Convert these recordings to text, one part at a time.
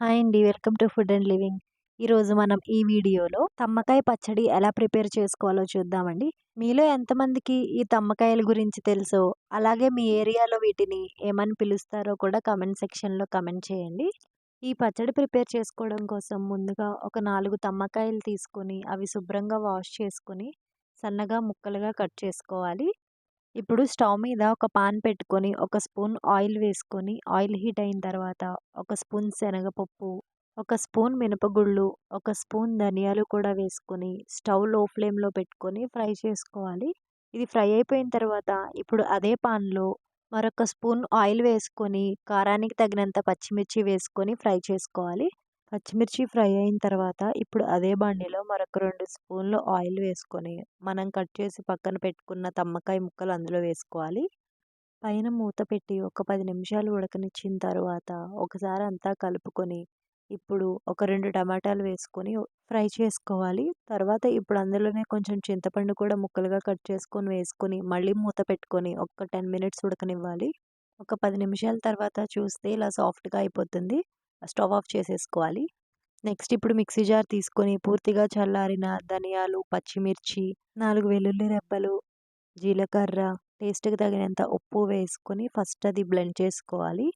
Hi అండి. Welcome to food and living. ఈరోజు మనం ఈ వీడియోలో తమ్మకాయ పచ్చడి ఎలా ప్రిపేర్ చేసుకోవాలో చూద్దామండి. మీలో ఎంతమందికి ఈ తమ్మకాయల గురించి తెలుసో అలాగే మీ ఏరియాలో వీటిని ఏమని పిలుస్తారో కూడా కమెంట్ సెక్షన్లో కమెంట్ చేయండి. ఈ పచ్చడి ప్రిపేర్ చేసుకోవడం కోసం ముందుగా ఒక నాలుగు తమ్మకాయలు తీసుకొని అవి శుభ్రంగా వాష్ చేసుకొని సన్నగా ముక్కలుగా కట్ చేసుకోవాలి. ఇప్పుడు స్టవ్ మీద ఒక పాన్ పెట్టుకొని ఒక స్పూన్ ఆయిల్ వేసుకొని ఆయిల్ హీట్ అయిన తర్వాత ఒక స్పూన్ శనగపప్పు ఒక స్పూన్ మినపగుళ్ళు ఒక స్పూన్ ధనియాలు కూడా వేసుకొని స్టవ్లో ఫ్లేమ్లో పెట్టుకొని ఫ్రై చేసుకోవాలి. ఇది ఫ్రై అయిపోయిన తర్వాత ఇప్పుడు అదే పాన్లో మరొక స్పూన్ ఆయిల్ వేసుకొని కారానికి తగినంత పచ్చిమిర్చి వేసుకొని ఫ్రై చేసుకోవాలి. పచ్చిమిర్చి ఫ్రై అయిన తర్వాత ఇప్పుడు అదే బాండిలో మరొక రెండు స్పూన్లు ఆయిల్ వేసుకొని మనం కట్ చేసి పక్కన పెట్టుకున్న తమ్మకాయ ముక్కలు అందులో వేసుకోవాలి. పైన మూత పెట్టి ఒక పది నిమిషాలు ఉడకనిచ్చిన తర్వాత ఒకసారి అంతా కలుపుకొని ఇప్పుడు ఒక రెండు టమాటాలు వేసుకొని ఫ్రై చేసుకోవాలి. తర్వాత ఇప్పుడు అందులోనే కొంచెం చింతపండు కూడా ముక్కలుగా కట్ చేసుకొని వేసుకొని మళ్ళీ మూత పెట్టుకొని ఒక టెన్ మినిట్స్ ఉడకనివ్వాలి. ఒక పది నిమిషాల తర్వాత చూస్తే ఇలా సాఫ్ట్గా అయిపోతుంది. స్టవ్ ఆఫ్ చేసేసుకోవాలి. నెక్స్ట్ ఇప్పుడు మిక్సీ జార్ తీసుకొని పూర్తిగా చల్లారిన ధనియాలు పచ్చిమిర్చి నాలుగు వెల్లుల్లి రెబ్బలు జీలకర్ర టేస్ట్కి తగినంత ఉప్పు వేసుకొని ఫస్ట్ అది బ్లెండ్ చేసుకోవాలి.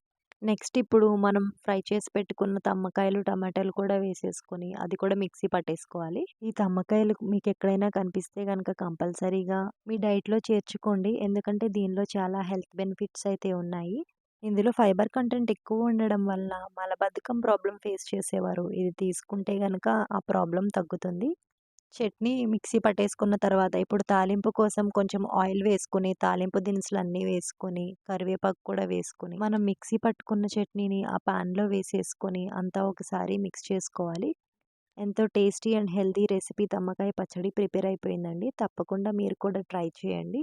నెక్స్ట్ ఇప్పుడు మనం ఫ్రై చేసి పెట్టుకున్న తమ్మకాయలు టమాటాలు కూడా వేసేసుకొని అది కూడా మిక్సీ పట్టేసుకోవాలి. ఈ తమ్మకాయలు మీకు ఎక్కడైనా కనిపిస్తే కనుక కంపల్సరీగా మీ డైట్లో చేర్చుకోండి. ఎందుకంటే దీనిలో చాలా హెల్త్ బెనిఫిట్స్ అయితే ఉన్నాయి. ఇందులో ఫైబర్ కంటెంట్ ఎక్కువ ఉండడం వల్ల మలబద్ధకం ప్రాబ్లం ఫేస్ చేసేవారు. ఇది తీసుకుంటే కనుక ఆ ప్రాబ్లం తగ్గుతుంది. చట్నీ మిక్సీ పట్టేసుకున్న తర్వాత ఇప్పుడు తాలింపు కోసం కొంచెం ఆయిల్ వేసుకుని తాలింపు దినుసులు అన్నీ వేసుకొని కరివేపాకు కూడా వేసుకొని మనం మిక్సీ పట్టుకున్న చట్నీని ఆ ప్యాన్లో వేసేసుకొని అంతా ఒకసారి మిక్స్ చేసుకోవాలి. ఎంతో టేస్టీ అండ్ హెల్తీ రెసిపీ తమ్మకాయ పచ్చడి ప్రిపేర్ అయిపోయిందండి. తప్పకుండా మీరు కూడా ట్రై చేయండి.